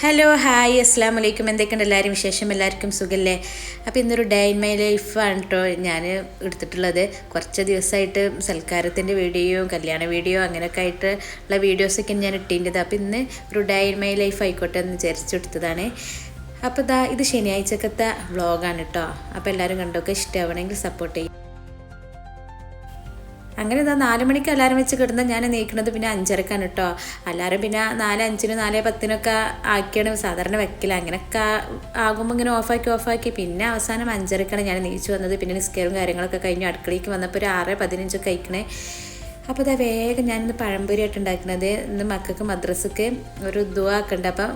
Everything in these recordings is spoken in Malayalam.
ഹലോ ഹായ് അസ്സാം വലൈക്കും എന്തൊക്കെയുണ്ട് എല്ലാവരും? വിശേഷം എല്ലാവർക്കും സുഖല്ലേ? അപ്പോൾ ഇന്നൊരു ഡേ ഇൻ മൈ ലൈഫാണ് കേട്ടോ ഞാൻ എടുത്തിട്ടുള്ളത്. കുറച്ച് ദിവസമായിട്ട് സൽക്കാരത്തിന്റെ വീഡിയോ കല്യാണ വീഡിയോ അങ്ങനെയൊക്കെ ആയിട്ട് ഉള്ള വീഡിയോസൊക്കെ ഞാൻ ഇട്ടിന്റെത് അപ്പോൾ ഇന്ന് ഒരു ഡേ ഇൻ മൈ ലൈഫ് ആയിക്കോട്ടെ എന്ന് വിചാരിച്ചെടുത്തതാണ് അപ്പോൾ ഇതാ ഇത് ശനിയാഴ്ചക്കത്തെ വ്ളോഗാണ് കേട്ടോ അപ്പോൾ എല്ലാവരും കണ്ടൊക്കെ ഇഷ്ടമാവണമെങ്കിൽ സപ്പോർട്ട് ചെയ്യും. അങ്ങനെ ഇതാ നാല് മണിക്ക് അലാരം വെച്ച് കിടന്ന ഞാൻ നീക്കണത് പിന്നെ അഞ്ചരക്കാണ് കേട്ടോ. അലാരം പിന്നെ നാല് അഞ്ചിന് നാല് പത്തിനൊക്കെ ആക്കിയാണ് സാധാരണ വെക്കില്ല അങ്ങനെയൊക്കെ ആകുമ്പോൾ ഇങ്ങനെ ഓഫാക്കി ഓഫാക്കി. പിന്നെ അവസാനം അഞ്ചരക്കാണ് ഞാൻ നീച്ചു വന്നത്. പിന്നെ നിസ്കാരവും കാര്യങ്ങളൊക്കെ കഴിഞ്ഞു അടുക്കളയ്ക്ക് വന്നപ്പോൾ ഒരു ആറ് പതിനഞ്ചൊക്കെ കഴിക്കണേ. അപ്പോൾ ഇതാ വേഗം ഞാനിന്ന് പഴംപൊരിയായിട്ട് ഉണ്ടാക്കുന്നത് ഇന്ന് മക്കൾക്ക് മദ്രസക്ക് ഒരു ദുവ ഒക്കെ ഉണ്ട്. അപ്പം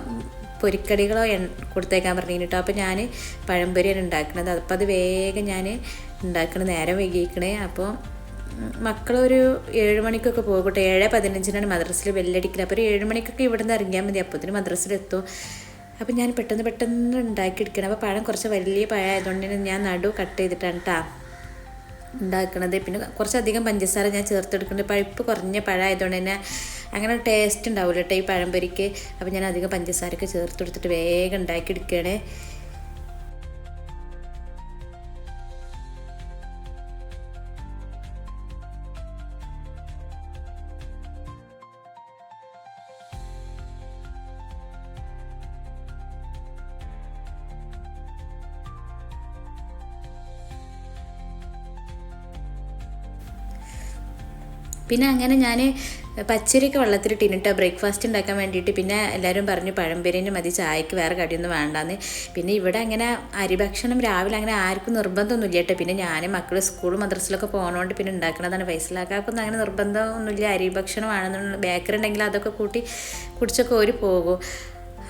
പൊരിക്കടികളോ എൺ കൊടുത്തേക്കാൻ പറഞ്ഞു കേട്ടോ. അപ്പോൾ ഞാൻ പഴംപൊരിയാണ് ഉണ്ടാക്കുന്നത് അപ്പോൾ അത് വേഗം ഞാൻ ഉണ്ടാക്കണ നേരം വൈകിക്കണേ അപ്പോൾ മക്കളൊരു ഏഴ് മണിക്കൊക്കെ പോകട്ടെ. ഏഴ് പതിനഞ്ചിനാണ് മദ്രസ്സിൽ ബെല്ലടിക്കുന്നത് അപ്പോൾ ഒരു ഏഴ് മണിക്കൊക്കെ ഇവിടെ നിന്ന് ഇറങ്ങിയാൽ മതി. അപ്പോഴത്തേന് മദ്രസിലെത്തും. അപ്പോൾ ഞാൻ പെട്ടെന്ന് പെട്ടെന്ന് ഉണ്ടാക്കിയെടുക്കണം അപ്പോൾ പഴം കുറച്ച് വലിയ പഴം ആയതുകൊണ്ട് ഞാൻ നടു കട്ട് ചെയ്തിട്ടാണ് കേട്ടോ ഉണ്ടാക്കണത്. പിന്നെ കുറച്ചധികം പഞ്ചസാര ഞാൻ ചേർത്തെടുക്കുന്നുണ്ട്. പഴുപ്പ് കുറഞ്ഞ പഴം ആയതുകൊണ്ട് തന്നെ അങ്ങനെ ടേസ്റ്റ് ഉണ്ടാവില്ല കേട്ടോ ഈ പഴംപൊരിക്ക് അപ്പോൾ ഞാൻ അധികം പഞ്ചസാരയൊക്കെ ചേർത്തെടുത്തിട്ട് വേഗം ഉണ്ടാക്കി ഉണ്ടാക്കിയെടുക്കുകയാണ് പിന്നെ അങ്ങനെ ഞാൻ പച്ചരിയൊക്കെ വെള്ളത്തിലിട്ടിട്ട് ബ്രേക്ക്ഫാസ്റ്റ് ഉണ്ടാക്കാൻ വേണ്ടിയിട്ട് പിന്നെ എല്ലാവരും പറഞ്ഞു പഴംപൊരിന് മതി ചായക്ക് വേറെ കടിയൊന്നും വേണ്ടാന്ന്. പിന്നെ ഇവിടെ അങ്ങനെ അരിഭക്ഷണം രാവിലെ അങ്ങനെ ആർക്കും നിർബന്ധമൊന്നുമില്ല കേട്ടോ. പിന്നെ ഞാൻ മക്കൾ സ്കൂൾ മദ്രസിലൊക്കെ പോകുന്നതുകൊണ്ട് പിന്നെ ഉണ്ടാക്കണതാണ് വയസ്സിലാക്കാക്കൊന്നും അങ്ങനെ നിർബന്ധമൊന്നുമില്ല. അരിഭക്ഷണമാണെന്നുള്ള ബേക്കറി ഉണ്ടെങ്കിൽ അതൊക്കെ കൂട്ടി കുടിച്ചൊക്കെ ഓരി പോകും.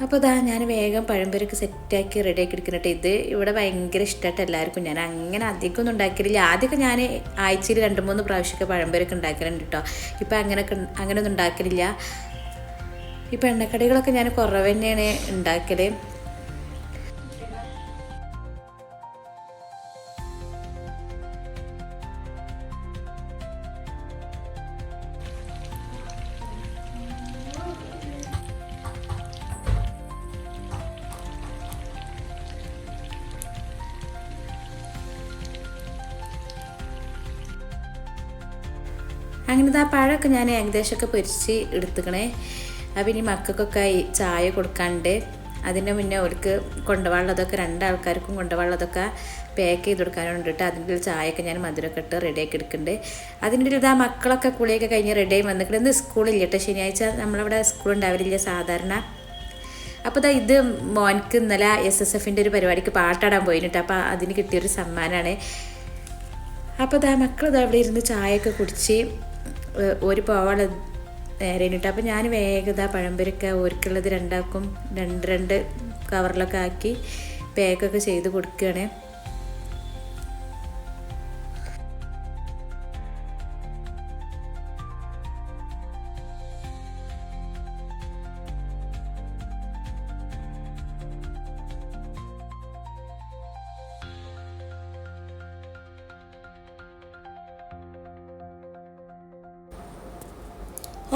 അപ്പോൾ ഇതാ ഞാൻ വേഗം പഴംപൊരിക്ക് സെറ്റാക്കി റെഡിയാക്കി എടുക്കുന്നുണ്ട്. ഇത് ഇവിടെ ഭയങ്കര ഇഷ്ടമായിട്ട് എല്ലാവർക്കും. ഞാൻ അങ്ങനെ അധികം ഒന്നും ഉണ്ടാക്കിയില്ല ആദ്യമൊക്കെ ഞാൻ ആഴ്ചയിൽ രണ്ട് മൂന്ന് പ്രാവശ്യമൊക്കെ പഴംപൊരിക്ക് ഉണ്ടാക്കലുണ്ട് കേട്ടോ. ഇപ്പം അങ്ങനെയൊക്കെ അങ്ങനെയൊന്നും ഉണ്ടാക്കലില്ല. ഇപ്പം എണ്ണക്കടികളൊക്കെ ഞാൻ കുറവ് തന്നെയാണ് ഉണ്ടാക്കൽ അങ്ങനത്തെ ആ പഴമൊക്കെ ഞാൻ ഏകദേശമൊക്കെ പൊരിച്ച് എടുത്തുക്കണേ. അപ്പം ഇനി മക്കൾക്കൊക്കെ ചായ കൊടുക്കാണ്ട് അതിന്റെ മുന്നേ അവർക്ക് കൊണ്ടുപോകാനുള്ളതൊക്കെ രണ്ടാൾക്കാർക്കും കൊണ്ടുപോകാനുള്ളതൊക്കെ പാക്ക് ചെയ്ത് കൊടുക്കാനുണ്ട് കേട്ടോ. അതിന്റെ ചായയൊക്കെ ഞാൻ മധുരമൊക്കെ ഇട്ട് റെഡിയാക്കി എടുക്കുന്നുണ്ട്. അതിന്റെ ഒരു ഇതാ മക്കളൊക്കെ കുളിയൊക്കെ കഴിഞ്ഞ് റെഡിയായി വന്നിട്ടുണ്ട് ഇന്ന് സ്കൂളില്ല കേട്ടോ. ശനിയാഴ്ച നമ്മളവിടെ സ്കൂൾ ഉണ്ടാവില്ല സാധാരണ. അപ്പോൾ ഇതാ ഇത് മോൻക്ക് ഇന്നലെ എസ് എസ് എഫിന്റെ ഒരു പരിപാടിക്ക് പാട്ടാടാൻ പോയിട്ടുണ്ട് അപ്പോൾ അതിന് കിട്ടിയൊരു സമ്മാനമാണ്. അപ്പോൾ ഇതാ മക്കൾ അവിടെ ഇരുന്ന് ചായയൊക്കെ കുടിച്ച് ഒരു പോവാൾ നേരെ ഇട്ട് അപ്പം ഞാൻ വേഗത പഴംപൊരിക്ക ഒരുക്കുള്ളത് രണ്ടാക്കും രണ്ട് രണ്ട് കവറിലൊക്കെ ആക്കി പാക്കൊക്കെ ചെയ്ത് കൊടുക്കുകയാണ്.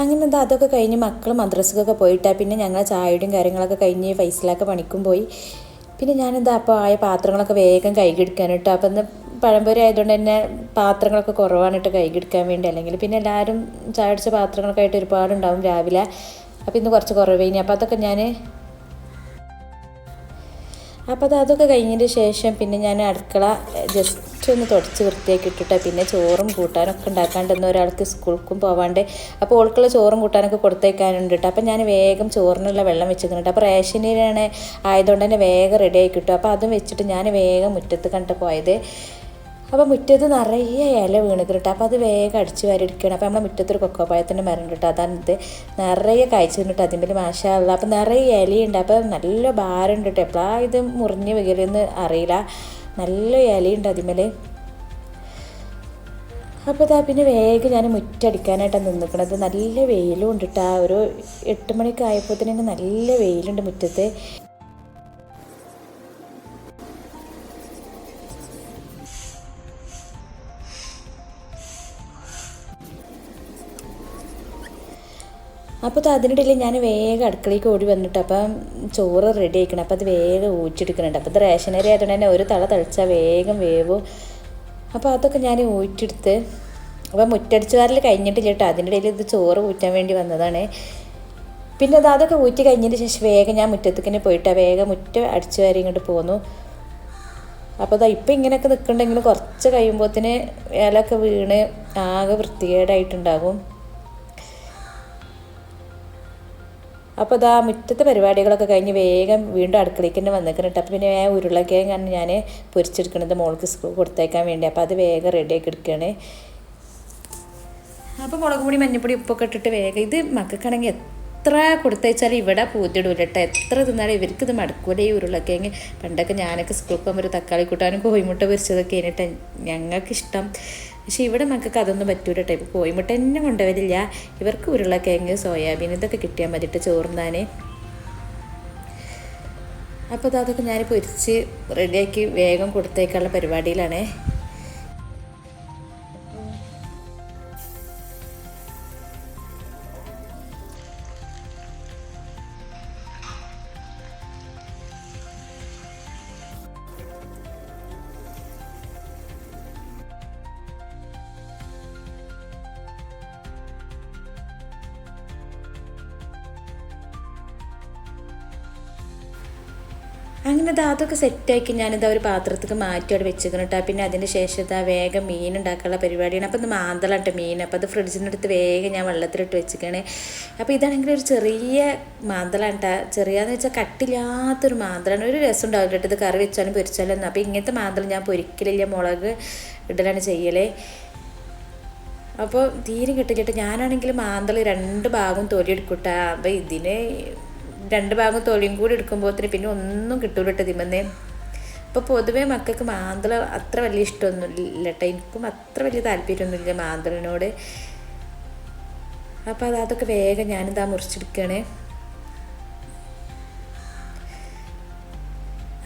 അങ്ങനെ എന്താ അതൊക്കെ കഴിഞ്ഞ് മക്കൾ മദ്രസക്കൊക്കെ പോയിട്ടാ പിന്നെ ഞങ്ങൾ ചായയുടെയും കാര്യങ്ങളൊക്കെ കഴിഞ്ഞ് ഫൈസലൊക്കെ പണിക്കും പോയി. പിന്നെ ഞാനെന്താ അപ്പോൾ ആയ പാത്രങ്ങളൊക്കെ വേഗം കൈകെടുക്കാൻ കേട്ടോ അപ്പം ഇന്ന് പഴംപൊരി ആയതുകൊണ്ട് തന്നെ പാത്രങ്ങളൊക്കെ കുറവാണ് കേട്ടോ കൈകെടുക്കാൻ വേണ്ടി. അല്ലെങ്കിൽ പിന്നെ എല്ലാവരും ചായ അടിച്ച പാത്രങ്ങളൊക്കെ ആയിട്ട് ഒരുപാടുണ്ടാവും രാവിലെ. അപ്പോൾ ഇന്ന് കുറച്ച് കുറവേനി അപ്പോൾ അതൊക്കെ ഞാൻ അപ്പോൾ അത് അതൊക്കെ കഴിഞ്ഞതിന് ശേഷം പിന്നെ ഞാൻ അടുക്കള ജസ്റ്റ് ഒന്ന് തുടച്ച് വൃത്തിയാക്കി ഇട്ടിട്ട് പിന്നെ ചോറും കൂട്ടാനൊക്കെ ഉണ്ടാക്കാണ്ടെന്ന് ഒരാൾക്ക് സ്കൂൾക്കും പോവാണ്ട്. അപ്പോൾ ഓൾക്കുള്ള ചോറും കൂട്ടാനൊക്കെ കൊടുത്തേക്കാനുണ്ട് കേട്ടോ അപ്പോൾ ഞാൻ വേഗം ചോറിനുള്ള വെള്ളം വെച്ചിട്ടുണ്ട് അപ്പോൾ റേഷനിലാണ് ആയതുകൊണ്ട് തന്നെ വേഗം റെഡി ആയി കിട്ടും. അപ്പോൾ അതും വെച്ചിട്ട് ഞാൻ വേഗം മുറ്റത്ത് കണ്ട് പോയത്. അപ്പോൾ മുറ്റത്ത് നിറയെ ഇല വീണ് കിട്ടും അപ്പോൾ അത് വേഗം അടിച്ച് വരടിക്കണം അപ്പോൾ നമ്മുടെ മുറ്റത്തൊരു കൊക്കോപ്പായത്തിന്റെ മരം കിട്ടും ഇത് നിറയെ കായ്ച്ചു നിന്നിട്ട് അതിന്റെ മാഷാള്ള അപ്പോൾ നിറയെ ഇലയുണ്ട്. അപ്പോൾ നല്ല ഭാരമുണ്ട് കേട്ടോ എപ്പോഴാണ് ഇത് മുറിഞ്ഞ് വീകലെന്ന് അറിയില്ല. നല്ല ഇലയുണ്ട് അതിമേൽ അപ്പോൾ ഇതാ പിന്നെ വേഗം ഞാൻ മുറ്റടിക്കാനായിട്ടാണ് നിന്നിക്കണത്. നല്ല വെയിലും ഉണ്ട് കേട്ടോ ഒരു എട്ട് മണിയൊക്കെ തന്നെ നല്ല വെയിലുണ്ട് മുറ്റത്ത്. അപ്പോൾ അത് അതിനിടയിൽ ഞാൻ വേഗം അടുക്കളയ്ക്ക് ഓടി വന്നിട്ട് അപ്പം ചോറ് റെഡി ആയിക്കണം. അപ്പോൾ അത് വേഗം ഊറ്റിയെടുക്കുന്നുണ്ട്. അപ്പോൾ അത് റേഷനറി ആയതുകൊണ്ട് തന്നെ ഒരു തള തളിച്ചാൽ വേഗം വേവും. അപ്പോൾ അതൊക്കെ ഞാൻ ഊറ്റിയെടുത്ത് അപ്പോൾ മുറ്റടിച്ച് വാരൽ കഴിഞ്ഞിട്ടില്ല കേട്ടോ. അതിന്റെ ഇടയിൽ ഇത് ചോറ് ഊറ്റാൻ വേണ്ടി വന്നതാണ്. പിന്നെ അത് അതൊക്കെ ഊറ്റി കഴിഞ്ഞതിന് ശേഷം വേഗം ഞാൻ മുറ്റത്തേക്കിനെ പോയിട്ട് വേഗം മുറ്റ അടിച്ചു വാരി ഇങ്ങോട്ട് പോന്നു. അപ്പോൾ അതാ ഇപ്പം ഇങ്ങനെയൊക്കെ നിൽക്കുന്നുണ്ടെങ്കിലും കുറച്ച് കഴിയുമ്പോഴത്തേന് ഇലയൊക്കെ വീണ് ആകെ വൃത്തികേടായിട്ടുണ്ടാകും. അപ്പോൾ അതാ മുറ്റത്തെ പരിപാടികളൊക്കെ കഴിഞ്ഞ് വേഗം വീണ്ടും അടുക്കളയ്ക്ക് തന്നെ അപ്പോൾ പിന്നെ ഉരുളക്കിഴങ്ങാണ് ഞാൻ പൊരിച്ചെടുക്കുന്നത് മോൾക്ക് സ്കൂൾ കൊടുത്തേക്കാൻ വേണ്ടി. അപ്പോൾ അത് വേഗം റെഡിയാക്കി എടുക്കുകയാണ് അപ്പോൾ മുളക് പൊടി മഞ്ഞപ്പൊടി ഉപ്പൊക്കെ ഇട്ടിട്ട് വേഗം ഇത് മക്കൾക്കാണെങ്കിൽ എത്ര കൊടുത്തയച്ചാലും ഇവിടെ പൂത്തിടൂല കേട്ടോ എത്ര തിന്നാലും ഇവർക്ക് ഇത് മടക്കൂല ഈ ഉരുളക്കിഴങ്ങ്. പണ്ടൊക്കെ ഞാനൊക്കെ സ്കൂളിൽ പോകുമ്പോൾ ഒരു തക്കാളി കൂട്ടാനും കോഴിമുട്ട പൊരിച്ചതൊക്കെ കഴിഞ്ഞിട്ട് ഞങ്ങൾക്ക് ഇഷ്ടം പക്ഷേ ഇവിടെ മക്കൾക്ക് അതൊന്നും പറ്റൂല കേട്ടോ ഇപ്പോൾ കോഴിമുട്ട തന്നെ കൊണ്ടുവരില്ല ഇവർക്ക് ഉരുളക്കിഴങ്ങ് സോയാബീൻ ഇതൊക്കെ കിട്ടിയാൽ മതിയിട്ട് ചോറുന്നാൻ അപ്പോൾ അതൊക്കെ ഞാൻ പൊരിച്ച് റെഡിയാക്കി വേഗം കൊടുത്തേക്കാനുള്ള പരിപാടിയിലാണേ. അങ്ങനെ ദാ അതൊക്കെ സെറ്റാക്കി ഞാനിത് ഒരു പാത്രത്തേക്ക് മാറ്റി അവിടെ വെച്ചിരിക്കണം കേട്ടോ. പിന്നെ അതിന് ശേഷം ഇതാ വേഗം മീൻ ഉണ്ടാക്കാനുള്ള പരിപാടിയാണ്. അപ്പോൾ ഇത് മാന്തളാണ്ട് മീൻ. അപ്പോൾ അത് ഫ്രിഡ്ജിനടുത്ത് വേഗം ഞാൻ വെള്ളത്തിലിട്ട് വെച്ചിരിക്കണേ അപ്പോൾ ഇതാണെങ്കിൽ ഒരു ചെറിയ മാന്തളാണ് കേട്ടോ. ചെറിയാന്ന് വെച്ചാൽ കട്ടില്ലാത്തൊരു മാന്തളാണ്. ഒരു രസം ഉണ്ടാവില്ല കേട്ടോ. ഇത് കറി വെച്ചാലും പൊരിച്ചാലും ഒന്നും. അപ്പോൾ ഇങ്ങനത്തെ മാന്തളം ഞാൻ പൊരിക്കലില്ല. മുളക് ഇടലാണ് ചെയ്യലേ. അപ്പോൾ തീരെ കിട്ടില്ല ഞാനാണെങ്കിൽ മാന്തളം രണ്ട് ഭാഗം തൊലി എടുക്കൂട്ടാ അപ്പോൾ ഇതിന് രണ്ട് ഭാഗം തൊലിയും കൂടി എടുക്കുമ്പോഴത്തേന് പിന്നെ ഒന്നും കിട്ടൂല കേട്ടോ ഇതിമെന്ന് ഇപ്പോൾ പൊതുവേ മക്കൾക്ക് മാന്തള അത്ര വലിയ ഇഷ്ടമൊന്നുമില്ല കേട്ടോ എനിക്കും അത്ര വലിയ താല്പര്യമൊന്നുമില്ല മാന്തളിനോട്. അപ്പോൾ അത് അതൊക്കെ വേഗം ഞാനിതാ മുറിച്ചെടുക്കണേ.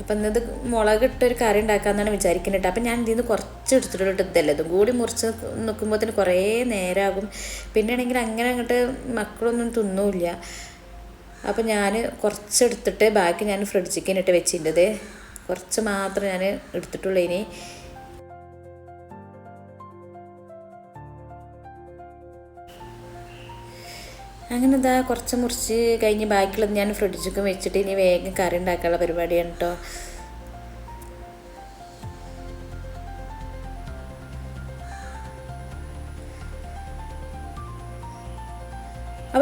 അപ്പം ഇന്നത് മുളക് ഇട്ടൊരു കറി ഉണ്ടാക്കാമെന്നാണ് വിചാരിക്കുന്നത് അപ്പം ഞാൻ ഇതിൽ നിന്ന് കുറച്ച് എടുത്തിട്ടുള്ളൂ ഇതല്ല. ഇതും കൂടി മുറിച്ച് നിൽക്കുമ്പോഴത്തേന് കുറേ നേരമാകും പിന്നെ ആണെങ്കിൽ അങ്ങനെ അങ്ങോട്ട് മക്കളൊന്നും തിന്നൂല്ല. അപ്പം ഞാൻ കുറച്ചെടുത്തിട്ട് ബാക്കി ഞാൻ ഫ്രിഡ്ജിക്ക് ഇട്ട് വെച്ചിട്ടുള്ളത് കുറച്ച് മാത്രം ഞാൻ എടുത്തിട്ടുള്ളൂ ഇനി. അങ്ങനെ ഇതാ കുറച്ച് മുറിച്ച് കഴിഞ്ഞ് ബാക്കിയുള്ളത് ഞാൻ ഫ്രിഡ്ജിക്കും വെച്ചിട്ട് ഇനി വേഗം കറി ഉണ്ടാക്കാനുള്ള പരിപാടിയാണ് കേട്ടോ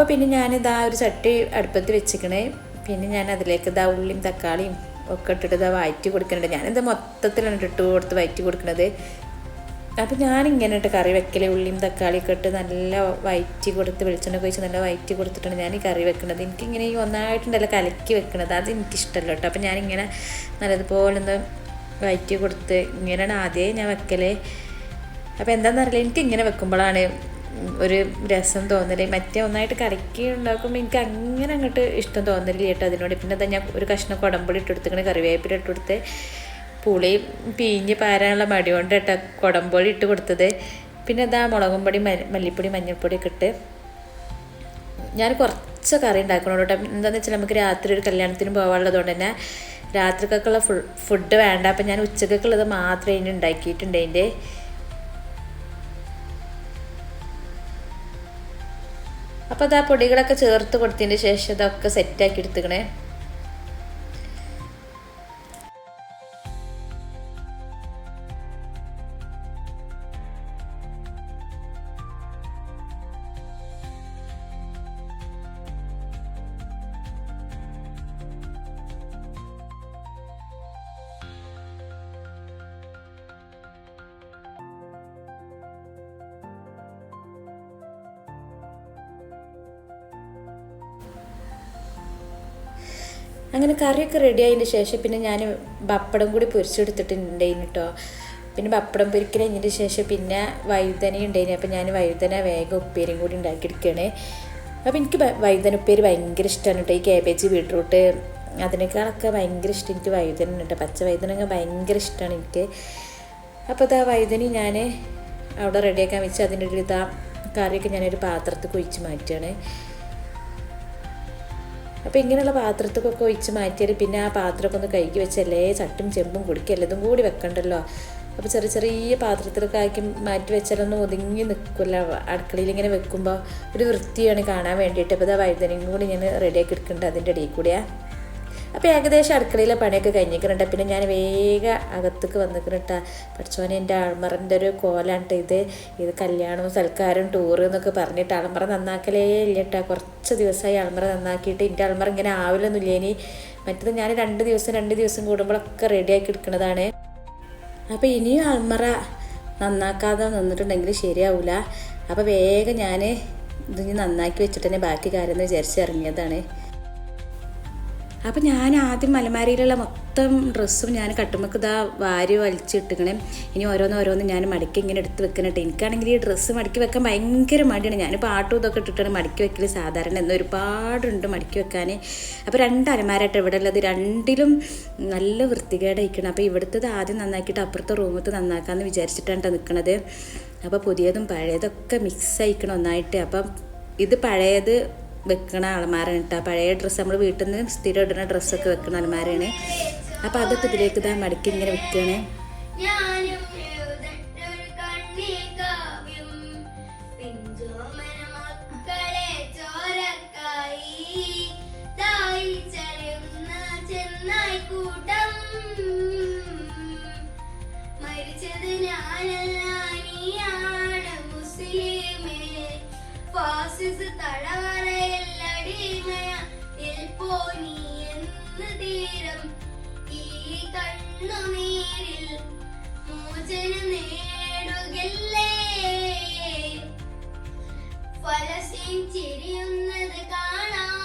അപ്പോൾ പിന്നെ ഞാനിതാ ഒരു ചട്ടി അടുപ്പത്ത് വെച്ചിക്കണേ. പിന്നെ ഞാൻ അതിലേക്ക് ഇതാ ഉള്ളിയും തക്കാളിയും ഒക്കെ ഇട്ടിട്ട് ഇതാ വയറ്റി കൊടുക്കുന്നുണ്ട്. ഞാനിത് മൊത്തത്തിലാണ് ഇട്ട് കൊടുത്ത് വയറ്റി കൊടുക്കുന്നത് അപ്പം ഞാനിങ്ങനെ ഇട്ട് കറി വെക്കൽ ഉള്ളിയും തക്കാളിയൊക്കെ ഇട്ട് നല്ല വയറ്റി കൊടുത്ത് വെളിച്ചെണ്ണ കഴിച്ച് നല്ല വയറ്റി കൊടുത്തിട്ടാണ് ഞാൻ ഈ കറി വെക്കുന്നത് എനിക്കിങ്ങനെ ഈ ഒന്നായിട്ടുണ്ടല്ലോ കലക്കി വെക്കുന്നത് അത് എനിക്കിഷ്ടമല്ല കേട്ടോ. അപ്പം ഞാനിങ്ങനെ നല്ലതുപോലെ ഒന്ന് വയറ്റി കൊടുത്ത് ഇങ്ങനെയാണ് ആദ്യമേ ഞാൻ വെക്കലേ. അപ്പോൾ എന്താണെന്നറിയില്ല എനിക്ക് ഇങ്ങനെ വെക്കുമ്പോഴാണ് ഒരു രസം തോന്നൽ മറ്റേ ഒന്നായിട്ട് കറിക്ക് ഉണ്ടാക്കുമ്പോൾ എനിക്ക് അങ്ങനെ അങ്ങോട്ട് ഇഷ്ടം തോന്നലില്ല കേട്ടോ അതിനോട്. പിന്നെ എന്താ ഞാൻ ഒരു കഷ്ണം കുടമ്പുളി ഇട്ടെടുത്തിങ്ങനെ കറിവേപ്പില ഇട്ടെടുത്ത് പുളി പീഞ്ഞ് പാരാനുള്ള മടി കൊണ്ട് കേട്ടോ കുടമ്പുളി ഇട്ട് കൊടുത്തത്. പിന്നെ അതാ മുളകും പൊടി മല്ലിപ്പൊടി മഞ്ഞൾപ്പൊടി ഒക്കെ ഇട്ട് ഞാൻ കുറച്ച് കറി ഉണ്ടാക്കണം കേട്ടോ. എന്താണെന്ന് വെച്ചാൽ നമുക്ക് രാത്രി ഒരു കല്യാണത്തിന് പോകാനുള്ളതുകൊണ്ട് തന്നെ രാത്രിക്കൊക്കെയുള്ള ഫുഡ് വേണ്ട. അപ്പം ഞാൻ ഉച്ചക്കൊക്കെ ഉള്ളത് മാത്രമേ ഇനി ഉണ്ടാക്കിയിട്ടുണ്ട് അതിന്റെ. അപ്പോൾ അത് ആ പൊടികളൊക്കെ ചേർത്ത് കൊടുത്തതിന് ശേഷം ഇതൊക്കെ സെറ്റാക്കി എടുത്തുക്കണേ. അങ്ങനെ കറിയൊക്കെ റെഡി ആയതിന് ശേഷം പിന്നെ ഞാൻ പപ്പടം കൂടി പൊരിച്ചെടുത്തിട്ടുണ്ടായിരുന്നു കേട്ടോ പിന്നെ പപ്പടം പൊരിക്കൽ കഴിഞ്ഞതിന് ശേഷം പിന്നെ വഴുതന ഉണ്ടായിരുന്നു അപ്പം ഞാൻ വഴുതന വേഗം ഉപ്പേരിയും കൂടി ഉണ്ടാക്കിയെടുക്കുകയാണ് അപ്പം എനിക്ക് വഴുതന ഉപ്പേരി ഭയങ്കര ഇഷ്ടമാണ് കേട്ടോ ഈ കാബേജ് ബീട്രൂട്ട് അതിനേക്കാളൊക്കെ ഭയങ്കര ഇഷ്ടം എനിക്ക് വഴുതന ഉണ്ട് പച്ച വഴുതനൊക്കെ ഭയങ്കര ഇഷ്ടമാണ് എനിക്ക്. അപ്പോൾ അത് ആ വഴുതനി ഞാൻ അവിടെ റെഡിയാക്കാൻ വെച്ച് അതിന്റെ ഒരു ഇതാ കറിയൊക്കെ ഞാനൊരു പാത്രത്തിൽ കുഴിച്ച് മാറ്റുകയാണ് അപ്പോൾ ഇങ്ങനെയുള്ള പാത്രത്തൊക്കെ ഒഴിച്ച് മാറ്റിയാൽ പിന്നെ ആ പാത്രമൊക്കെ ഒന്ന് കഴുകി വെച്ചല്ലേ ചട്ടും ചെമ്പും കുടിക്കുക എല്ലതും കൂടി വെക്കണ്ടല്ലോ. അപ്പോൾ ചെറിയ ചെറിയ പാത്രത്തിലൊക്കെ ആക്കി മാറ്റി വെച്ചാലൊന്നും ഒതുങ്ങി നിൽക്കില്ല അടുക്കളയിൽ ഇങ്ങനെ വെക്കുമ്പോൾ ഒരു വൃത്തിയാണ് കാണാൻ വേണ്ടിയിട്ട്. അപ്പോൾ ഇതാ വഴുതനയും കൂടി ഞാൻ റെഡിയാക്കി എടുക്കേണ്ടത് അതിന്റെ ഇടയിൽ കൂടിയാണ് അപ്പോൾ ഏകദേശം അടുക്കളയിലെ പണിയൊക്കെ കഴിഞ്ഞിരിക്കുന്നുണ്ട്. പിന്നെ ഞാൻ വേഗം അകത്തേക്ക് വന്നിരിക്കുന്നുട്ടാ പഠിച്ചോനെ എന്റെ ആൾമറിന്റെ ഒരു കോലാണ് ഇത്. ഇത് കല്യാണവും സൽക്കാരം ടൂറ് എന്നൊക്കെ പറഞ്ഞിട്ട് ആൾമറ നന്നാക്കലേ ഇല്ല കേട്ടോ കുറച്ച് ദിവസമായി ആൾമറ നന്നാക്കിയിട്ട് എന്റെ ആൾമറ ഇങ്ങനെ ആവില്ലൊന്നുമില്ല ഇനി? മറ്റത് ഞാൻ രണ്ട് ദിവസം രണ്ട് ദിവസം കൂടുമ്പോഴൊക്കെ റെഡിയാക്കി എടുക്കുന്നതാണ്. അപ്പോൾ ഇനിയും ആൾമറ നന്നാക്കാതെ നിന്നിട്ടുണ്ടെങ്കിൽ ശരിയാവില്ല അപ്പോൾ വേഗം ഞാൻ ഇതിന് നന്നാക്കി വെച്ചിട്ട് തന്നെ ബാക്കി കാര്യം എന്ന് വിചാരിച്ച് ഇറങ്ങിയതാണ്. അപ്പം ഞാൻ ആദ്യം മലമാരിയിലുള്ള മൊത്തം ഡ്രസ്സും ഞാൻ കട്ടുമ്പക്ക് ഇതാ വാരി വലിച്ചിട്ടിങ്ങനെ ഇനി ഓരോന്ന് ഓരോന്ന് ഞാൻ മടക്കി ഇങ്ങനെ എടുത്ത് വെക്കണട്ടെ എനിക്കാണെങ്കിൽ ഈ ഡ്രസ്സ് മടക്കി വെക്കാൻ ഭയങ്കര മടിയാണ്. ഞാൻ പാട്ടും ഇതൊക്കെ ഇട്ടിട്ടാണ് മടക്കി വെക്കൽ സാധാരണ. എന്ന് ഒരുപാടുണ്ട് മടക്കി വെക്കാൻ അപ്പോൾ രണ്ട് അലമാരായിട്ട് ഇവിടെ ഉള്ളത്. രണ്ടിലും നല്ല വൃത്തികേടായിരിക്കണം അപ്പോൾ ഇവിടുത്തത് ആദ്യം നന്നാക്കിയിട്ട് അപ്പുറത്തെ റൂമത്ത് നന്നാക്കാമെന്ന് വിചാരിച്ചിട്ടാണ് ട്ടോ നിൽക്കണത് അപ്പോൾ പുതിയതും പഴയതൊക്കെ മിക്സ് ആയിക്കണം ഒന്നായിട്ട്. അപ്പം ഇത് പഴയത് വെക്കണ അലമാരാണ് കേട്ടോ പഴയ ഡ്രസ്സ് നമ്മൾ വീട്ടിൽ നിന്ന് സ്ഥിരം ഇടുന്ന ഡ്രസ്സൊക്കെ വെക്കണ അലമാരയാണ്. അപ്പോൾ അതൊക്കെ ഇതിലേക്ക് ഇതാ മടക്കി ഇങ്ങനെ വെക്കുകയാണ് ഫലസ്തീൻ ചിരിയുന്നത് കാണാൻ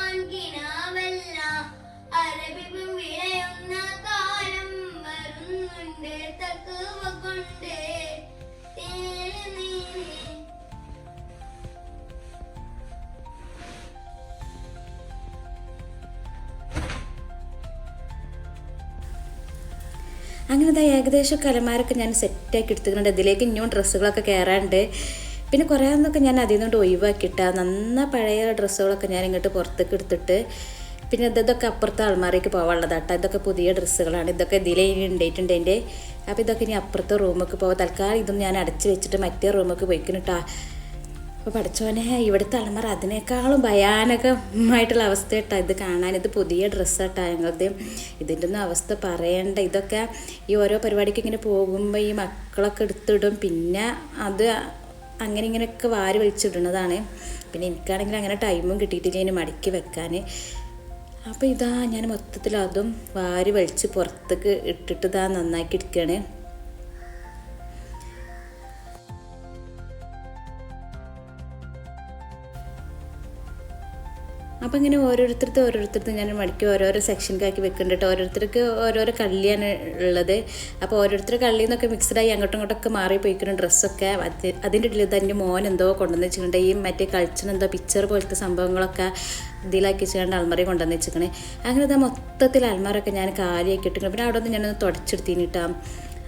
അങ്ങനെ ഇതാ ഏകദേശം കലമാരൊക്കെ ഞാൻ സെറ്റാക്കി എടുത്തിട്ടുണ്ട്. ഇതിലേക്ക് ഇനിയും ഡ്രസ്സുകളൊക്കെ കയറാണ്ട് പിന്നെ കുറേ ഒന്നൊക്കെ ഞാൻ അതിൽ നിന്നുകൊണ്ട് ഒഴിവാക്കിയിട്ട്. നന്ന പഴയ ഡ്രസ്സുകളൊക്കെ ഞാൻ ഇങ്ങോട്ട് പുറത്തേക്ക് എടുത്തിട്ട് പിന്നെ ഇത് ഇതൊക്കെ അപ്പുറത്തെ ആൾമാരേക്ക് പോകാനുള്ളതാട്ടോ ഇതൊക്കെ പുതിയ ഡ്രസ്സുകളാണ്. ഇതൊക്കെ ഇതിലേ ഇനി ഉണ്ടായിട്ടുണ്ട് എന്റെ അപ്പോൾ ഇതൊക്കെ ഇനി അപ്പുറത്തെ റൂമൊക്കെ പോകാം തൽക്കാലം ഇതൊന്നും ഞാൻ അടച്ചു വെച്ചിട്ട് മറ്റേ റൂമൊക്കെ പോയിക്കണിട്ടാ അപ്പോൾ പഠിച്ചോനെ ഇവിടുത്തെ തലമുറ അതിനേക്കാളും ഭയാനകമായിട്ടുള്ള അവസ്ഥ കേട്ടോ ഇത് കാണാൻ. ഇത് പുതിയ ഡ്രസ്സാട്ടോ ഞങ്ങളത് ഇതിന്റെ ഒന്നും അവസ്ഥ പറയണ്ട. ഇതൊക്കെ ഈ ഓരോ പരിപാടിക്ക് ഇങ്ങനെ പോകുമ്പോൾ ഈ മക്കളൊക്കെ എടുത്തിടും. പിന്നെ അത് അങ്ങനെ ഇങ്ങനെയൊക്കെ വാരി വലിച്ചിടുന്നതാണ്. പിന്നെ എനിക്കാണെങ്കിൽ അങ്ങനെ ടൈമും കിട്ടിയിട്ടില്ല ഇനി മടക്കി വെക്കാൻ അപ്പോൾ ഇതാ ഞാൻ മൊത്തത്തിൽ അതും വാരി വലിച്ച് പുറത്തേക്ക് ഇട്ടിട്ട് ഇതാ നന്നാക്കി എടുക്കുകയാണ് അപ്പം ഇങ്ങനെ ഓരോരുത്തർക്ക് ഓരോരുത്തർക്ക് ഞാൻ മടക്കി ഓരോരോ സെക്ഷനിലാക്കി വെക്കുന്നുണ്ട് ഓരോരുത്തർക്ക് ഓരോരോ കള്ളിയാണ് ഉള്ളത്. അപ്പോൾ ഓരോരുത്തർ കള്ളിയിൽ നിന്നൊക്കെ മിക്സ്ഡായി അങ്ങോട്ടും ഇങ്ങോട്ടൊക്കെ മാറി പോയിക്കുന്ന ഡ്രസ്സൊക്കെ. അത് അതിന്റെ ഇടയിൽ തന്നെ മോൻ എന്തോ കൊണ്ടുവന്ന് വെച്ചിട്ടുണ്ട്. ഈ മറ്റേ കൾച്ചർ എന്തോ പിക്ചർ പോലത്തെ സംഭവങ്ങളൊക്കെ ഇതിലാക്കി വെച്ചുകൊണ്ട് അൽമറി കൊണ്ടുവന്ന് വെച്ചിരിക്കണേ അങ്ങനെ ഇതാ മൊത്തത്തിൽ അൽമാറൊക്കെ ഞാൻ കാലിയാക്കി ഇട്ടിട്ടുണ്ട് പിന്നെ അവിടെ നിന്ന് ഞാനൊന്ന് തുടച്ചെടുത്തിന് കിട്ടാം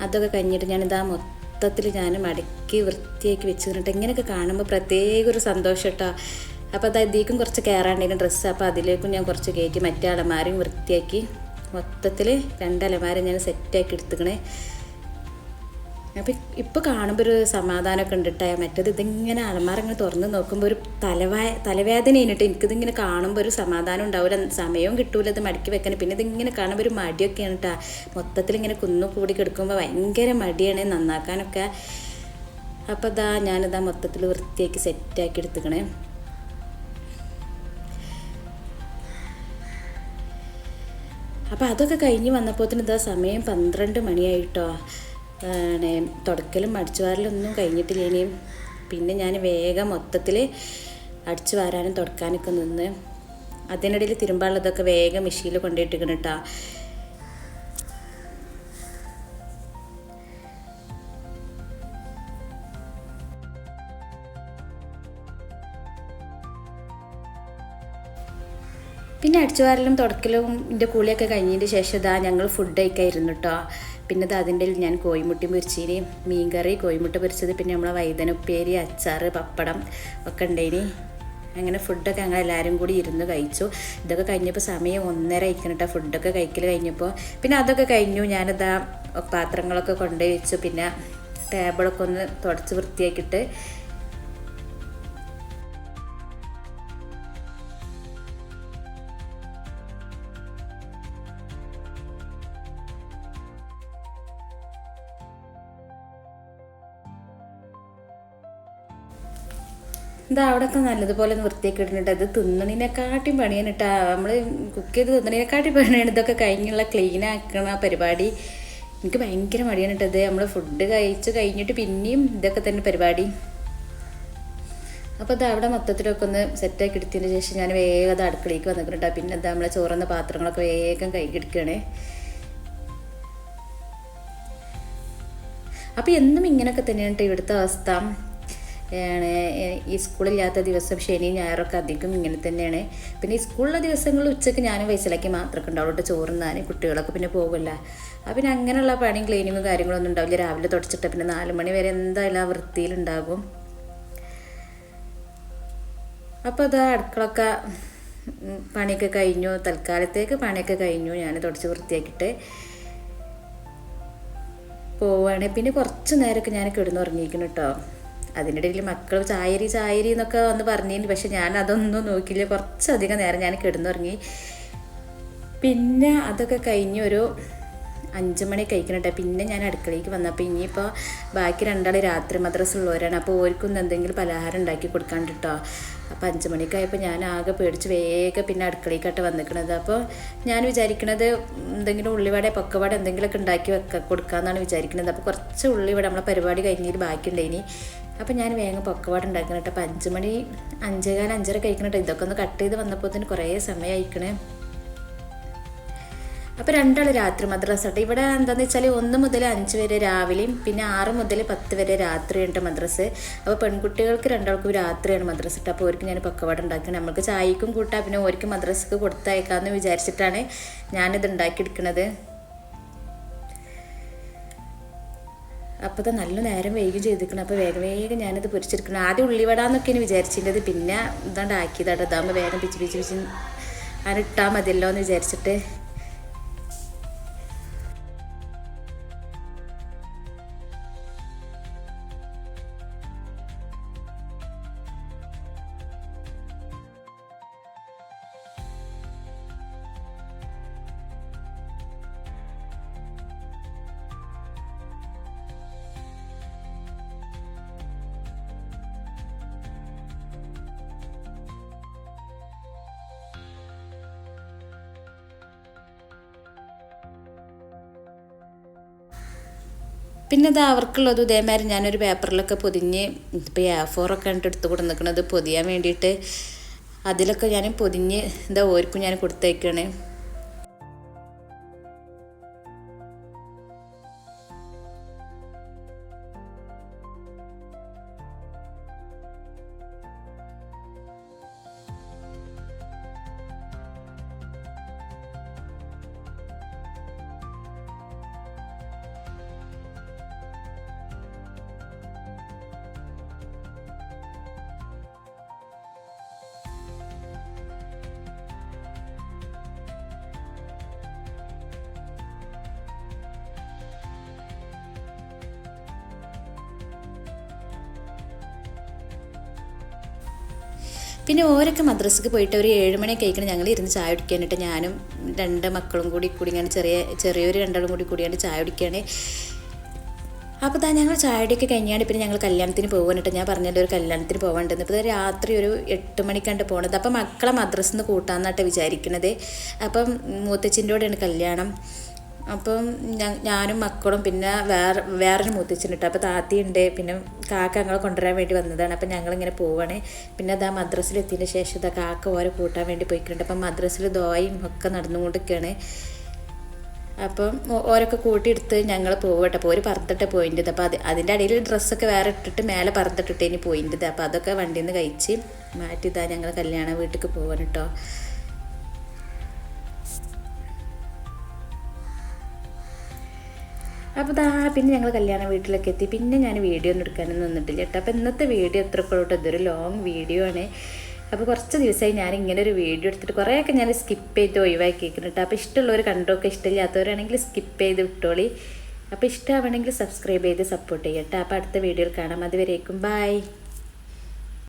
അതൊക്കെ കഴിഞ്ഞിട്ട് ഞാനിതാ മൊത്തത്തിൽ ഞാൻ മടക്കി വൃത്തിയാക്കി വെച്ചിട്ടുണ്ട് ഇങ്ങനെയൊക്കെ കാണുമ്പോൾ പ്രത്യേക ഒരു സന്തോഷം കേട്ടോ അപ്പോൾ അത് അതിലേക്കും കുറച്ച് കയറാണ്ടായിരുന്നു ഡ്രസ്സ് അപ്പോൾ അതിലേക്കും ഞാൻ കുറച്ച് കയറ്റി മറ്റേ അലമാരയും വൃത്തിയാക്കി. മൊത്തത്തിൽ രണ്ട് അലമാര ഞാൻ സെറ്റാക്കി എടുത്തുക്കണേ. അപ്പം ഇപ്പോൾ കാണുമ്പോൾ ഒരു സമാധാനമൊക്കെ ഉണ്ടിട്ടായ മറ്റേത് ഇതിങ്ങനെ അലമാര ഇങ്ങനെ തുറന്ന് നോക്കുമ്പോൾ ഒരു തലവായ തലവേദന കഴിഞ്ഞിട്ട് എനിക്കിതിങ്ങനെ കാണുമ്പോൾ ഒരു സമാധാനം ഉണ്ടാവില്ല സമയവും കിട്ടൂല ഇത് മടക്കി വെക്കാൻ. പിന്നെ ഇതിങ്ങനെ കാണുമ്പോൾ ഒരു മടിയൊക്കെയാണ് കേട്ടോ മൊത്തത്തിൽ ഇങ്ങനെ കുന്നു കൂടി കിടക്കുമ്പോൾ ഭയങ്കര മടിയാണ് നന്നാക്കാനൊക്കെ. അപ്പോൾ ഇതാ ഞാനിതാ മൊത്തത്തിൽ വൃത്തിയാക്കി സെറ്റാക്കി എടുത്തുക്കണേ. അപ്പോൾ അതൊക്കെ കഴിഞ്ഞ് വന്നപ്പോത്തിന് ഇതാ സമയം പന്ത്രണ്ട് മണിയായിട്ടോ. ആണ് തുടക്കലും അടിച്ചു വാരലൊന്നും കഴിഞ്ഞിട്ടില്ല. ഇനിയും പിന്നെ ഞാൻ വേഗം മൊത്തത്തിൽ അടിച്ചു വാരാനും തുടക്കാനൊക്കെ നിന്ന് അതിനിടയിൽ തിരുമ്പാളതൊക്കെ വേഗം മെഷീനിൽ കൊണ്ടുപോയിട്ടിരിക്കണം കേട്ടോ പിന്നെ അടിച്ചുവാരലും തുടക്കലും എന്റെ കുളിയൊക്കെ കഴിഞ്ഞതിന് ശേഷം ഇതാ ഞങ്ങൾ ഫുഡ് കഴിക്കായിരുന്നു കേട്ടോ പിന്നെ അതിന്റെ ഞാൻ കോഴിമുട്ടി പൊരിച്ചീനി മീൻകറി കോഴിമുട്ട പൊരിച്ചത് പിന്നെ നമ്മളെ വൈതനുപ്പേരി അച്ചാറ് പപ്പടം ഒക്കെ ഉണ്ടായിനി അങ്ങനെ ഫുഡൊക്കെ ഞങ്ങൾ എല്ലാവരും കൂടി ഇരുന്ന് കഴിച്ചു. ഇതൊക്കെ കഴിഞ്ഞപ്പോൾ സമയം ഒന്നര കഴിക്കണം കേട്ടോ ഫുഡൊക്കെ കഴിക്കൽ കഴിഞ്ഞപ്പോൾ പിന്നെ അതൊക്കെ കഴിഞ്ഞു ഞാനിതാ പാത്രങ്ങളൊക്കെ കൊണ്ടുപോയി വെച്ചു. പിന്നെ ടേബിളൊക്കെ ഒന്ന് തുടച്ച് വൃത്തിയാക്കിയിട്ട് ഇത് അവിടെയൊക്കെ നല്ലതുപോലെ വൃത്തിയൊക്കെ ഇടുന്നുണ്ട് അത് തിന്നണിനെക്കാട്ടിയും പണിയാണ് കേട്ടോ നമ്മൾ കുക്ക് ചെയ്ത് തിന്നണിനെക്കാട്ടിയും പണിയാണ് ഇതൊക്കെ കഴിഞ്ഞുള്ള ക്ലീൻ ആക്കണ പരിപാടി. എനിക്ക് ഭയങ്കര മടിയാണ് കേട്ടോ നമ്മൾ ഫുഡ് കഴിച്ച് കഴിഞ്ഞിട്ട് പിന്നെയും ഇതൊക്കെ തന്നെ പരിപാടി. അപ്പോൾ അത് അവിടെ മൊത്തത്തിലൊക്കെ ഒന്ന് സെറ്റാക്കി എടുത്തതിന് ശേഷം ഞാൻ വേഗം അത് അടുക്കളയിലേക്ക് വന്നിട്ടുണ്ട് പിന്നെ എന്താ നമ്മളെ ചോറുന്ന പാത്രങ്ങളൊക്കെ വേഗം കൈകിടിക്കുകയാണ് അപ്പോൾ എന്നും ഇങ്ങനെയൊക്കെ തന്നെയാണ് ഇവിടുത്തെ അവസ്ഥ. ആണ് ഈ സ്കൂളില്ലാത്ത ദിവസം ശനി ഞായറൊക്കെ അധികം ഇങ്ങനെ തന്നെയാണ്. പിന്നെ ഈ സ്കൂളിലെ ദിവസങ്ങളിൽ ഉച്ചയ്ക്ക് ഞാൻ വയസ്സിലാക്കി മാത്രമൊക്കെ ഉണ്ടാവും കേട്ടോ ചോറുന്നാൻ കുട്ടികളൊക്കെ പിന്നെ പോകില്ല അപ്പം പിന്നെ അങ്ങനെയുള്ള പണിയും ക്ലീനിങ്ങും കാര്യങ്ങളൊന്നും ഉണ്ടാവില്ല. രാവിലെ തുടച്ചിട്ട് പിന്നെ നാല് മണി വരെ എന്തായാലും ആ വൃത്തിയിലുണ്ടാകും അപ്പോൾ അത് അടുക്കളൊക്കെ പണിയൊക്കെ കഴിഞ്ഞു. തൽക്കാലത്തേക്ക് പണിയൊക്കെ കഴിഞ്ഞു. ഞാൻ തുടച്ച് വൃത്തിയാക്കിയിട്ട് പോവുകയാണ് പിന്നെ കുറച്ച് നേരമൊക്കെ ഞാൻ കിടന്നുറങ്ങിയിരിക്കുന്നു കേട്ടോ അതിന്റെ ഇടയിൽ മക്കൾ ചായരി ചായരി എന്നൊക്കെ വന്ന് പറഞ്ഞു പക്ഷെ ഞാൻ അതൊന്നും നോക്കിയില്ല. കുറച്ചധികം നേരം ഞാൻ കിടന്നുറങ്ങി. പിന്നെ അതൊക്കെ കഴിഞ്ഞ് ഒരു അഞ്ച് മണി കഴിക്കണട്ടെ പിന്നെ ഞാൻ അടുക്കളയ്ക്ക് വന്നപ്പോൾ ഇനിയിപ്പോൾ ബാക്കി രണ്ടാൾ രാത്രി മദ്രസ ഉള്ളവരാണ്. അപ്പോൾ ഓർക്കൊന്നും എന്തെങ്കിലും പലഹാരം ഉണ്ടാക്കി കൊടുക്കാണ്ട് കേട്ടോ അപ്പോൾ അഞ്ച് മണിക്കായപ്പോൾ ഞാൻ ആകെ പേടിച്ച് വേഗം പിന്നെ അടുക്കളയ്ക്കാട്ട് വന്നിക്കണത്. അപ്പോൾ ഞാൻ വിചാരിക്കണത് എന്തെങ്കിലും ഉള്ളിവട പൊക്കവട എന്തെങ്കിലുമൊക്കെ ഉണ്ടാക്കി വെക്ക കൊടുക്കാമെന്നാണ് വിചാരിക്കുന്നത് അപ്പോൾ കുറച്ച് ഉള്ളിവട നമ്മളെ പരിപാടി കഴിഞ്ഞിട്ട് ബാക്കിയുണ്ടായിനി. അപ്പം ഞാൻ വേഗം പൊക്കവട ഉണ്ടാക്കണം കേട്ടോ അപ്പോൾ അഞ്ച് മണി അഞ്ചേകാലം അഞ്ചര കഴിക്കണം കേട്ടോ ഇതൊക്കെ ഒന്ന് കട്ട് ചെയ്ത് വന്നപ്പോൾ തന്നെ കുറേ സമയം അയക്കണേ അപ്പോൾ രണ്ടാൾ രാത്രി മദ്രസ കേട്ടോ ഇവിടെ എന്താണെന്ന് വെച്ചാൽ ഒന്ന് മുതൽ അഞ്ച് വരെ രാവിലെയും പിന്നെ ആറ് മുതൽ പത്ത് വരെ രാത്രി ഉണ്ട് മദ്രസ്. അപ്പോൾ പെൺകുട്ടികൾക്ക് രണ്ടാൾക്കും രാത്രിയാണ് മദ്രസ ഇട്ട് അപ്പോൾ അവർക്ക് ഞാൻ പക്കവാട് ഉണ്ടാക്കുന്നത് നമുക്ക് ചായക്കും കൂട്ടാം. പിന്നെ അവർക്ക് മദ്രസക്ക് കൊടുത്തയക്കാമെന്ന് വിചാരിച്ചിട്ടാണ് ഞാനിത് ഉണ്ടാക്കിയെടുക്കുന്നത് അപ്പോൾ അത് നല്ല നേരം വേഗം ചെയ്തിരിക്കണം. അപ്പോൾ വേഗം വേഗം ഞാനിത് പൊരിച്ചെടുക്കണം. ആദ്യം ഉള്ളിവട എന്നൊക്കെയാണ് വിചാരിച്ചിട്ടത് പിന്നെ ഇതാണ്ട് ആക്കിയതാട്ടോ ഇതാകുമ്പോൾ വേഗം പിച്ച് പിച്ച് പിച്ച് അങ്ങനെ ഇട്ടാൽ മതിയല്ലോ എന്ന് വിചാരിച്ചിട്ട്. പിന്നെ അത് അവർക്കുള്ളത് ഇതേമാതിരി ഞാനൊരു പേപ്പറിലൊക്കെ പൊതിഞ്ഞ് ഇപ്പോൾ എ ഫോറൊക്കെ കണ്ടിട്ട് എടുത്ത് കൊടുന്നിക്കണത് പൊതിയാൻ വേണ്ടിയിട്ട് അതിലൊക്കെ ഞാൻ പൊതിഞ്ഞ് എന്താ ഓർക്കും ഞാൻ കൊടുത്തേക്കാണ്. പിന്നെ ഓരൊക്കെ മദ്രസക്ക് പോയിട്ട് ഒരു ഏഴ് മണി കഴിക്കണം ഞങ്ങൾ ഇരുന്ന് ചായ കുടിക്കാനായിട്ട്. ഞാനും രണ്ട് മക്കളും കൂടി കൂടി ഞാൻ ചെറിയ ചെറിയൊരു രണ്ടാളും കൂടി കൂടിയാണ് ചായ കുടിക്കുകയാണ് അപ്പോൾ താ ഞങ്ങൾ ചായയുടെയൊക്കെ കഴിഞ്ഞാണ് പിന്നെ ഞങ്ങൾ കല്യാണത്തിന് പോകാനിട്ട് ഞാൻ പറഞ്ഞല്ലോ ഒരു കല്യാണത്തിന് പോകാണ്ടെന്ന് ഇപ്പോൾ രാത്രി ഒരു എട്ട് മണിക്കാണ്ട് പോണത്. അപ്പം മക്കളെ മദ്രസ്സിൽ നിന്ന് കൂട്ടാന്നാട്ടെ വിചാരിക്കണത്. അപ്പം മൂത്തച്ഛന്റെ കൂടെയാണ് കല്യാണം. അപ്പം ഞാനും മക്കളും പിന്നെ വേറെ വേറൊരു മൂത്തച്ഛനുണ്ട്. അപ്പോൾ താത്തിയുണ്ട്. പിന്നെ കാക്ക ഞങ്ങളെ കൊണ്ടുവരാൻ വേണ്ടി വന്നതാണ്. അപ്പം ഞങ്ങളിങ്ങനെ പോവാണ്. പിന്നെ അതാ മദ്രസിലെത്തിയതിന് ശേഷം ഇതാ കാക്ക ഓരോ കൂട്ടാൻ വേണ്ടി പോയിക്കുന്നുണ്ട്. അപ്പം മദ്രസിൽ ദോയും ഒക്കെ നടന്നുകൊണ്ടിരിക്കുകയാണ്. അപ്പം ഓരൊക്കെ കൂട്ടിയെടുത്ത് ഞങ്ങൾ പോവട്ടെ. അപ്പോൾ ഒരു പറത്തിട്ട് പോയിന്റെത് അപ്പോൾ അത് അതിന്റെ ഇടയിൽ ഡ്രസ്സൊക്കെ വേറെ ഇട്ടിട്ട് മേലെ പറത്തിട്ടിട്ട് ഇനി പോയിന്റെത് അപ്പോൾ അതൊക്കെ വണ്ടിയിൽ നിന്ന് കഴിച്ച് മാറ്റി ഇതാ ഞങ്ങൾ കല്യാണ വീട്ടിലേക്ക് പോവാൻ കേട്ടോ. അപ്പോൾ ദാ പിന്നെ ഞങ്ങൾ കല്യാണ വീട്ടിലൊക്കെ എത്തി. പിന്നെ ഞാൻ വീഡിയോ ഒന്നും എടുക്കാനൊന്നും നിന്നിട്ടില്ല കേട്ടോ. അപ്പോൾ ഇന്നത്തെ വീഡിയോ എത്ര കൊള്ളോട്ടോ ഇതൊരു ലോങ് വീഡിയോ ആണ്. അപ്പോൾ കുറച്ച് ദിവസമായി ഞാൻ ഇങ്ങനെ ഒരു വീഡിയോ എടുത്തിട്ട് കുറേയൊക്കെ ഞാൻ സ്കിപ്പ് ചെയ്ത് ഒഴിവാക്കി കേൾക്കുന്നു കേട്ടോ. അപ്പോൾ ഇഷ്ടമുള്ളവർ കണ്ടോക്കെ. ഇഷ്ടമില്ലാത്തവരാണെങ്കിൽ സ്കിപ്പ് ചെയ്ത് വിട്ടോളി. അപ്പോൾ ഇഷ്ടമാവണമെങ്കിൽ സബ്സ്ക്രൈബ് ചെയ്ത് സപ്പോർട്ട് ചെയ്യട്ടോ അപ്പോൾ അടുത്ത വീഡിയോയിൽ കാണാം. അതുവരേക്കും ബായ്